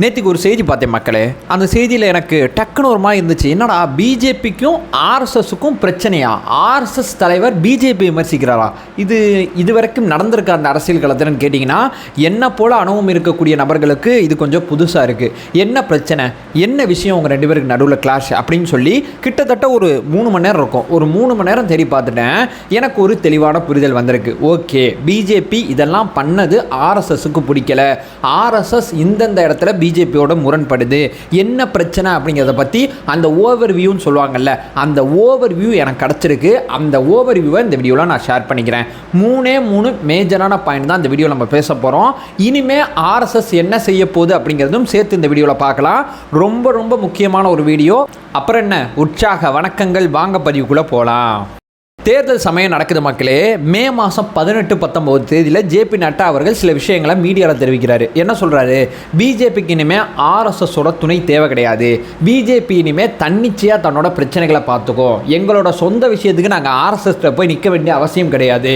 நேற்றுக்கு ஒரு செய்தி பார்த்தேன் மக்களே. அந்த செய்தியில் எனக்கு டக்குன்னு ஒரு மாதிரி இருந்துச்சு. என்னடா பிஜேபிக்கும் ஆர்எஸ்எஸுக்கும் பிரச்சனையா? ஆர்எஸ்எஸ் தலைவர் பிஜேபி விமர்சிக்கிறாரா? இது இதுவரைக்கும் நடந்திருக்க அந்த அரசியல் களத்துலன்னு கேட்டிங்கன்னா என்ன போல் அனுபவம் இருக்கக்கூடிய நபர்களுக்கு இது கொஞ்சம் புதுசாக இருக்குது என்ன பிரச்சனை? என்ன விஷயம் உங்கள் ரெண்டு பேருக்கு நடுவில் கிளாஷ் அப்படின்னு சொல்லி கிட்டத்தட்ட ஒரு மூணு மணி நேரம் இருக்கும். ஒரு மூணு மணி நேரம் தேடி பார்த்துட்டேன். எனக்கு ஒரு தெளிவான புரிதல் வந்திருக்கு. ஓகே பிஜேபி இதெல்லாம் பண்ணது ஆர்எஸ்எஸுக்கு பிடிக்கல. ஆர்எஸ்எஸ் இந்தந்த இடத்துல பிஜேபியோட முரண்படுது. என்ன பிரச்சனை அப்படிங்கிறத பற்றி அந்த ஓவர் வியூன்னு சொல்லுவாங்கல்ல அந்த ஓவர் வியூ எனக்கு கிடச்சிருக்கு. அந்த ஓவர் வியூவை இந்த வீடியோவில் நான் ஷேர் பண்ணிக்கிறேன். மூணே மூணு மேஜரான பாயிண்ட் தான் இந்த வீடியோ நம்ம பேச போகிறோம் இனிமேல் ஆர்எஸ்எஸ் என்ன செய்ய போகுது அப்படிங்கிறதும் சேர்த்து இந்த வீடியோவில் பார்க்கலாம். ரொம்ப ரொம்ப முக்கியமான ஒரு வீடியோ. அப்புறம் என்ன? உற்சாக வணக்கங்கள். வாங்க பதிவுக்குள்ளே போகலாம் தேர்தல் சமயம் நடக்குது மக்களே. மே மாதம் பதினெட்டு பத்தொம்போது தேதியில் ஜேபி நட்டா அவர்கள் சில விஷயங்களை மீடியாவில் தெரிவிக்கிறாரு. என்ன சொல்கிறாரு பிஜேபிக்கு இனிமேல் ஆர்எஸ்எஸோட துணை தேவை கிடையாது. பிஜேபி இனிமேல் தன்னிச்சையாக தன்னோட பிரச்சனைகளை பார்த்துக்கோ. எங்களோட சொந்த விஷயத்துக்கு நாங்கள் ஆர்எஸ்எஸ்ல போய் நிற்க வேண்டிய அவசியம் கிடையாது.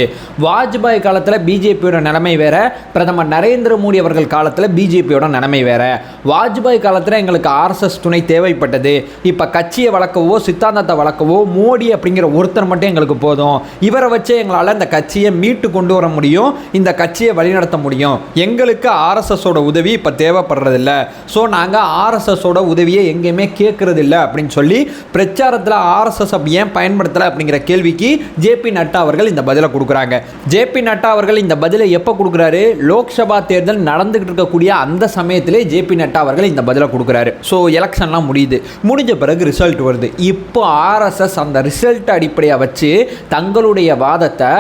வாஜ்பாய் காலத்தில் பிஜேபியோட நிலைமை வேற. பிரதமர் நரேந்திர மோடி அவர்கள் காலத்தில் பிஜேபியோட நிலைமை வேற. வாஜ்பாய் காலத்தில் எங்களுக்கு ஆர்எஸ்எஸ் துணை தேவைப்பட்டது. இப்போ கட்சியை வளர்க்கவோ சித்தாந்தத்தை வளர்க்கவோ மோடி அப்படிங்கிற ஒருத்தர் மட்டும் எங்களுக்கு போதும். இவரை வச்சே எங்களால் இந்த கட்சியை மீட்டு கொண்டு வர முடியும். இந்த கட்சியை வழிநடத்த முடியும். எங்களுக்கு ஆர்எஸ்எஸோட உதவி இப்போ தேவைப்படுறதில்ல. ஸோ நாங்கள் ஆர்எஸ்எஸோட உதவியை எங்கேயுமே கேட்குறதில்ல அப்படின்னு சொல்லி பிரச்சாரத்தில் ஆர்எஸ்எஸ் ஏன் பயன்படுத்தலை அப்படிங்கிற கேள்விக்கு ஜேபி நட்டா அவர்கள் இந்த பதிலை கொடுக்குறாங்க. ஜேபி நட்டா அவர்கள் இந்த பதிலை எப்போ கொடுக்குறாரு? லோக்சபா தேர்தல் நடந்துகிட்டு இருக்கக்கூடிய அந்த சமயத்திலே ஜேபி நட்டா அவர்கள் இந்த பதிலை கொடுக்குறாரு. ஸோ எலெக்ஷன்லாம் முடியுது. முடிஞ்ச பிறகு ரிசல்ட் வருது. இப்போ ஆர்எஸ்எஸ் அந்த ரிசல்ட் அடிப்படையாக வச்சு தங்களுடைய வாதத்தை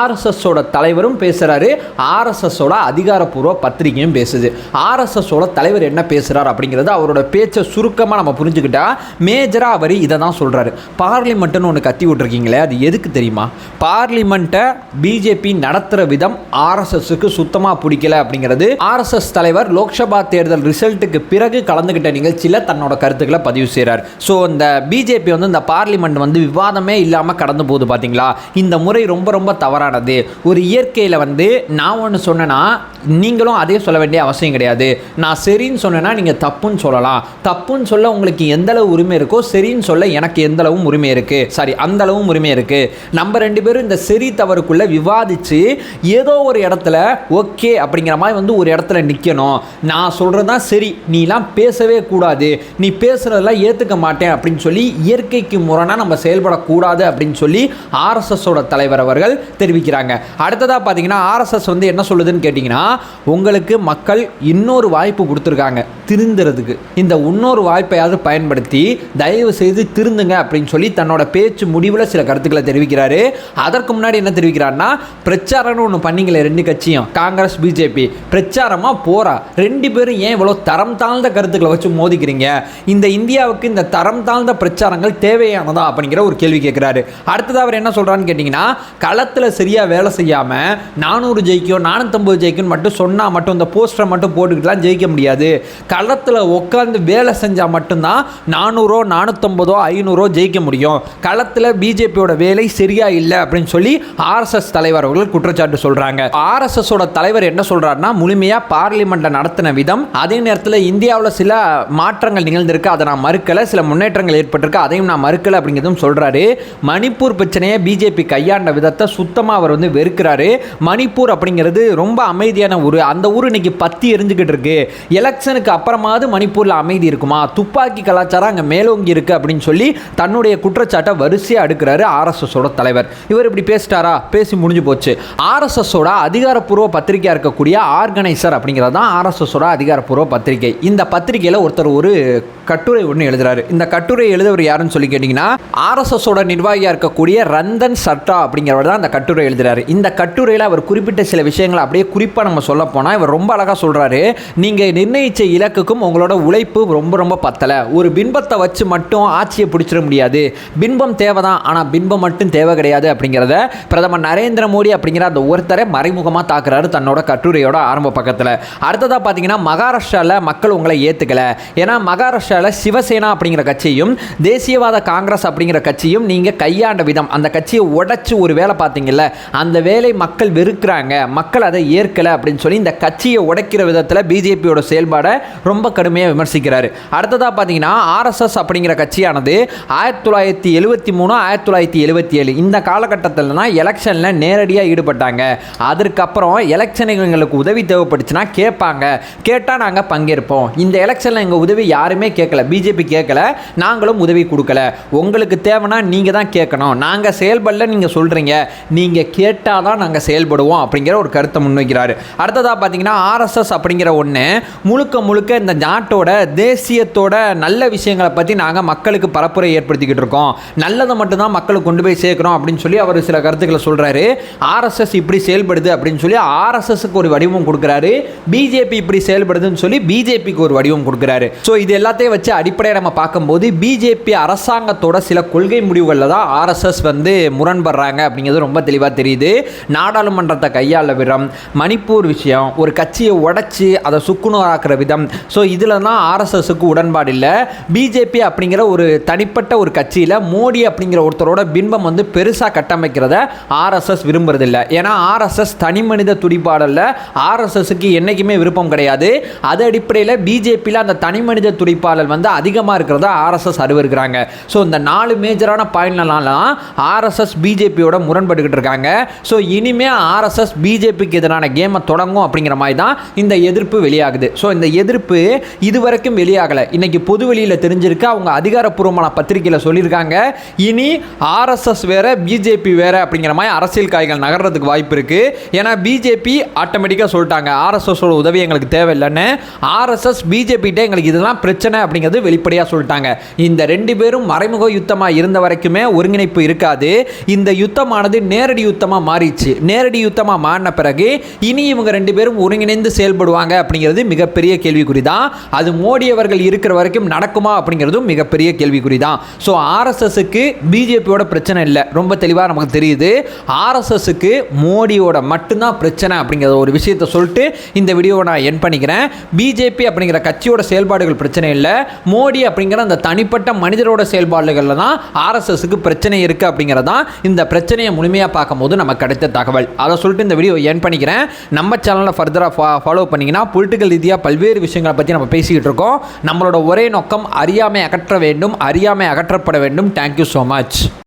ஆர்எஸ்எஸோட தலைவரும் பேசுகிறாரு ஆர்எஸ்எஸோட அதிகாரப்பூர்வ பத்திரிகையும் பேசுது. ஆர்எஸ்எஸோட தலைவர் என்ன பேசுகிறார் அப்படிங்கிறது அவரோட பேச்சை சுருக்கமாக நம்ம புரிஞ்சுக்கிட்டா மேஜராக அவர் இதை தான் சொல்கிறாரு பார்லிமெண்ட்டுன்னு ஒன்று கத்தி விட்ருக்கீங்களே அது எதுக்கு தெரியுமா? பார்லிமெண்ட்டை பிஜேபி நடத்துகிற விதம் ஆர்எஸ்எஸ்க்கு சுத்தமாக பிடிக்கல அப்படிங்கிறது. ஆர்எஸ்எஸ் தலைவர் லோக்சபா தேர்தல் ரிசல்ட்டுக்கு பிறகு கலந்துக்கிட்ட நிகழ்ச்சியில் தன்னோட கருத்துக்களை பதிவு செய்கிறார் ஸோ இந்த பிஜேபி வந்து இந்த பார்லிமெண்ட் வந்து விவாதமே இல்லாமல் கடந்து போகுது பார்த்தீங்களா இந்த முறை ரொம்ப ரொம்ப தவறானது. ஒரு இயற்கையில் வந்து நான் ஒன்று சொன்னேன்னா நீங்களும் அதே சொல்ல வேண்டிய அவசியம் கிடையாது. நான் சரின்னு சொன்னேன்னா நீங்கள் தப்புன்னு சொல்லலாம். தப்புன்னு சொல்ல உங்களுக்கு எந்த அளவு உரிமை இருக்கோ சரின்னு சொல்ல எனக்கு எந்த அளவும் உரிமை இருக்குது சாரி அந்த அளவும் உரிமை இருக்குது நம்ம ரெண்டு பேரும் இந்த சரி தவறுக்குள்ளே விவாதித்து ஏதோ ஒரு இடத்துல ஓகே அப்படிங்கிற மாதிரி வந்து ஒரு இடத்துல நிற்கணும் நான் சொல்கிறது தான் சரி. நீலாம் பேசவே கூடாது. நீ பேசுகிறதெல்லாம் ஏற்றுக்க மாட்டேன் அப்படின்னு சொல்லி இயற்கைக்கு முரணாக நம்ம செயல்படக்கூடாது அப்படின்னு சொல்லி ஆர்எஸ்எஸோட தலைவர் அவர்கள் தெரிவிக்கிறாங்க. அடுத்ததாக பார்த்தீங்கன்னா ஆர்எஸ்எஸ் வந்து என்ன சொல்லுதுன்னு கேட்டிங்கன்னா உங்களுக்கு மக்கள் இன்னொரு வாய்ப்பு கொடுத்துருக்காங்க திருந்துறதுக்கு. இந்த இன்னொரு வாய்ப்பையாவது பயன்படுத்தி தயவு செய்து திருந்துங்க அப்படின்னு சொல்லி தன்னோட பேச்சு முடிவில் சில கருத்துக்களை தெரிவிக்கிறாரு. அதற்கு முன்னாடி என்ன தெரிவிக்கிறாருன்னா பிரச்சாரம்னு ஒன்று பண்ணிங்களே ரெண்டு கட்சியும் காங்கிரஸ் பிஜேபி. பிரச்சாரமாக போறா. ரெண்டு பேரும் ஏன் இவ்வளோ தரம் தாழ்ந்த கருத்துக்களை வச்சு மோதிக்கிறீங்க? இந்த இந்தியாவுக்கு இந்த தரம் தாழ்ந்த பிரச்சாரங்கள் தேவையானதா அப்படிங்கிற ஒரு கேள்வி கேட்குறாரு. அடுத்ததாக அவர் என்ன சொல்கிறான்னு கேட்டிங்கன்னா களத்தில் சரியாக வேலை செய்யாமல் நானூறு ஜெயிக்கும் நானூற்றம்பது ஜெயிக்கும்னு மட்டும் சொன்னால் மட்டும் இந்த போஸ்டரை மட்டும் போட்டுக்கிட்டுலாம் ஜெயிக்க முடியாது. களத்தில் உட்காந்து வேலை செஞ்சால் மட்டும்தான் நானூறோ நானூற்றம்பதோ ஐநூறோ ஜெயிக்க முடியும். களத்தில் பிஜேபியோட வேலை சரியா இல்லை அப்படின்னு சொல்லி ஆர்எஸ்எஸ் தலைவர் அவர்கள் குற்றச்சாட்டு சொல்கிறாங்க ஆர்எஸ்எஸோட தலைவர் என்ன சொல்கிறாருன்னா முழுமையாக பார்லிமெண்ட்டில் நடத்தின விதம் அதே நேரத்தில் இந்தியாவில் சில மாற்றங்கள் நிகழ்ந்திருக்கு அதை நான் மறுக்கலை. சில முன்னேற்றங்கள் ஏற்பட்டிருக்கு அதையும் நான் மறுக்கலை அப்படிங்கிறதும் சொல்கிறாரு மணிப்பூர் பிரச்சனையை பிஜேபி கையாண்ட விதத்தை சுத்தமாக அவர் வந்து வெறுக்கிறாரு. மணிப்பூர் அப்படிங்கிறது ரொம்ப அமைதியான ஊர். அந்த ஊர் இன்னைக்கு பத்தி எரிஞ்சுக்கிட்டு இருக்கு. எலெக்ஷனுக்கு அப்புறமாவது மணிப்பூரில் அமைதி இருக்குமா? துப்பாக்கி கலாச்சாரம் அங்கே மேலோங்கி இருக்கு அப்படின்னு சொல்லி தன்னுடைய குற்றச்சாட்டை வரிசையாக அடுக்கிறாரு ஆர்எஸ்எஸோட தலைவர். இவர் இப்படி பேசிட்டாரா? பேசி முடிஞ்சு போச்சு. ஆர்எஸ்எஸோட அதிகாரப்பூர்வ பத்திரிகையாக இருக்கக்கூடிய ஆர்கனைசர் அப்படிங்கிறது தான் ஆர்எஸ்எஸோட அதிகாரப்பூர்வ பத்திரிகை. இந்த பத்திரிகையில் ஒருத்தர் ஒரு கட்டுரை ஒன்று எழுதுறாரு. இந்த கட்டுரை எழுதவர் யாருன்னு சொல்லி கேட்டிங்கன்னா ஆர்எஸ்எஸோட நிர்வாகியாக இருக்கக்கூடிய ரந்தன் சட்டா அப்படிங்கிறவர் தான் அந்த கட்டுரை எழுதுறாரு. இந்த கட்டுரையில் அவர் குறிப்பிட்ட சில விஷயங்களை அப்படியே குறிப்பாக நம்ம சொல்ல போனால் இவர் ரொம்ப அழகாக சொல்கிறாரு நீங்கள் நிர்ணயிச்ச இலக்குக்கும் உங்களோட உழைப்பு ரொம்ப ரொம்ப பத்தலை. ஒரு பின்பத்தை வச்சு மட்டும் ஆட்சியை பிடிச்சிட முடியாது. பின்பம் தேவை தான் ஆனால் பின்பம் மட்டும் தேவை கிடையாது அப்படிங்கிறத பிரதமர் நரேந்திர மோடி அப்படிங்கிற அந்த ஒருத்தரை மறைமுகமாக தாக்குறாரு தன்னோட கட்டுரையோட ஆரம்ப பக்கத்தில். அடுத்ததாக பார்த்தீங்கன்னா மகாராஷ்டிராவில் மக்கள் உங்களை ஏற்றுக்கல ஏன்னா மகாராஷ்டிராவில் சிவசேனா அப்படிங்கிற கட்சியும் தேசியவாத காங்கிரஸ் அப்படிங்கிற கட்சியும் நீங்கள் கையாண்ட விதம் விதம் அந்த கட்சியை உடச்சி ஒரு வேலை பார்த்தீங்கல்ல அந்த வேலை மக்கள் வெறுக்கிறாங்க மக்கள் அதை ஏற்கலை அப்படின்னு சொல்லி இந்த கட்சியை உடைக்கிற விதத்தில் பிஜேபியோட செயல்பாடை ரொம்ப கடுமையாக விமர்சிக்கிறாரு. அடுத்ததாக பார்த்தீங்கன்னா ஆர்எஸ்எஸ் அப்படிங்கிற கட்சியானது ஆயிரத்தி தொள்ளாயிரத்தி எழுபத்தி மூணு ஆயிரத்தி தொள்ளாயிரத்தி எழுபத்தி ஏழு. இந்த காலகட்டத்தில் தான் எலெக்ஷனில் நேரடியாக ஈடுபட்டாங்க. அதற்கப்புறம் எலெக்ஷன் எங்களுக்கு உதவி தேவைப்பட்டுச்சுன்னா கேட்பாங்க. கேட்டால் நாங்கள் பங்கேற்போம். இந்த எலெக்ஷனில் எங்கள் உதவி யாருமே கேட்கல. பிஜேபி கேட்கல. நாங்களும் உதவி கொடுக்கல. உங்களுக்கு தேவைன்னா நீங்கள் தான் கேட்கணும். நான் நாங்கள் செயல்படல நீங்கள் சொல்கிறீங்க நீங்கள் கேட்டால் தான் நாங்கள் செயல்படுவோம் அப்படிங்கிற ஒரு கருத்தை முன்வைக்கிறாரு. அடுத்ததாக பார்த்தீங்கன்னா ஆர்எஸ்எஸ் அப்படிங்கிற ஒன்று முழுக்க முழுக்க இந்த நாட்டோட தேசியத்தோட நல்ல விஷயங்களை பற்றி நாங்கள் மக்களுக்கு பரப்புரை ஏற்படுத்திக்கிட்டு இருக்கோம். நல்லதை மட்டும்தான் மக்களுக்கு கொண்டு போய் சேர்க்குறோம் அப்படின்னு சொல்லி அவர் சில கருத்துக்களை சொல்கிறாரு ஆர்எஸ்எஸ் இப்படி செயல்படுது அப்படின்னு சொல்லி ஆர்எஸ்எஸ்க்கு ஒரு வடிவம் கொடுக்குறாரு. பிஜேபி இப்படி செயல்படுதுன்னு சொல்லி பிஜேபிக்கு ஒரு வடிவம் கொடுக்குறாரு. ஸோ இது எல்லாத்தையும் வச்சு அடிப்படையை நம்ம பார்க்கும்போது பிஜேபி அரசாங்கத்தோட சில கொள்கை முடிவுகளில் தான் ஆர்எஸ்எஸ் வந்து முரண்படுறாங்க அப்படிங்கிறது ரொம்ப தெளிவாக தெரியுது. நாடாளுமன்றத்தை கையாள விதம் மணிப்பூர் விஷயம் ஒரு கட்சியை உடைச்சி அதை சுக்குநூறாக்குற விதம். ஸோ இதில் தான் ஆர்எஸ்எஸ்க்கு உடன்பாடு இல்லை. பிஜேபி அப்படிங்கிற ஒரு தனிப்பட்ட ஒரு கட்சியில் மோடி அப்படிங்கிற ஒருத்தரோட பின்பம் வந்து பெருசாக கட்டமைக்கிறத ஆர்எஸ்எஸ் விரும்புறதில்லை. ஏன்னா ஆர்எஸ்எஸ் தனி மனித துடிப்பாடலில் ஆர்எஸ்எஸ்க்கு என்றைக்குமே விருப்பம் கிடையாது. அது அடிப்படையில் பிஜேபியில் அந்த தனி மனித துடிப்பாளர் வந்து அதிகமாக இருக்கிறத ஆர்எஸ்எஸ் அறிவிருக்கிறாங்க ஸோ இந்த நாலு மேஜரான பாயிண்ட்லாம் ஆர்எஸ்எஸ் பிஜேபியோட முரண்பட்டுக்கிட்டு இருக்காங்க. ஸோ இனிமே ஆர்எஸ்எஸ் பிஜேபிக்கு எதிரான கேமை தொடங்கும் அப்படிங்கிற மாதிரி தான் இந்த எதிர்ப்பு வெளியாகுது. ஸோ இந்த எதிர்ப்பு இதுவரைக்கும் வெளியாகலை. இன்னைக்கு பொது வெளியில் தெரிஞ்சிருக்கு. அவங்க அதிகாரப்பூர்வமான பத்திரிகையில் சொல்லியிருக்காங்க. இனி ஆர்எஸ்எஸ் வேற பிஜேபி வேற அப்படிங்கிற மாதிரி அரசியல் காய்கள் நகர்றதுக்கு வாய்ப்பு இருக்கு. ஏன்னா பிஜேபி ஆட்டோமேட்டிக்காக சொல்லிட்டாங்க. ஆர்எஸ்எஸோட உதவி எங்களுக்கு தேவையில்லைன்னு. ஆர்எஸ்எஸ் பிஜேபிகிட்ட எங்களுக்கு இதெல்லாம் பிரச்சனை அப்படிங்கிறது வெளிப்படையாக சொல்லிட்டாங்க. இந்த ரெண்டு பேரும் மறைமுக யுத்தமாக இருந்த வரைக்குமே ஒருங்கிணைப்பு இருக்காது. இந்த யுத்தமானது நேரடி யுத்தமாக மாறிச்சு நேரடி யுத்தமாக மாறின பிறகு இனி இவங்க ரெண்டு பேரும் ஒருங்கிணைந்து செயல்படுவாங்க அப்படிங்கிறது மிகப்பெரிய கேள்விக்குறி தான் அது மோடி அவர்கள் இருக்கிற வரைக்கும் நடக்குமா அப்படிங்கிறதும் மிகப்பெரிய கேள்விக்குறி தான் ஸோ ஆர்எஸ்எஸ்க்கு பிஜேபியோட பிரச்சனை இல்லை. ரொம்ப தெளிவாக நமக்கு தெரியுது. ஆர்எஸ்எஸ்க்கு மோடியோட மட்டும்தான் பிரச்சனை அப்படிங்கிற ஒரு விஷயத்தை சொல்லிட்டு இந்த வீடியோவை நான் என் பண்ணிக்கிறேன். பிஜேபி அப்படிங்கிற கட்சியோட செயல்பாடுகள் பிரச்சனை இல்லை. மோடி அப்படிங்கிற அந்த தனிப்பட்ட மனிதரோட செயல்பாடுகளில் தான் ஆர்எஸ்எஸ்க்கு பிரச்சனை இருக்குது அப்படிங்கிறது தான் இந்த பிரச்சனையை முழுமையாக பார்க்கும்போது நமக்கு கிடைத்த தகவல். அதை சொல்லிட்டு இந்த வீடியோ என் பண்ணிக்கிறேன். நம்ம சேனலில் ஃபர்தராக ஃபாலோ பண்ணிங்கன்னா பொலிட்டிக்கல் ரீதியாக பல்வேறு விஷயங்களை பற்றி நம்ம பேசிக்கிட்டு இருக்கோம். நம்மளோட ஒரே நோக்கம் அறியாமை அகற்ற வேண்டும் அறியாமை அகற்றப்பட வேண்டும். Thank you so much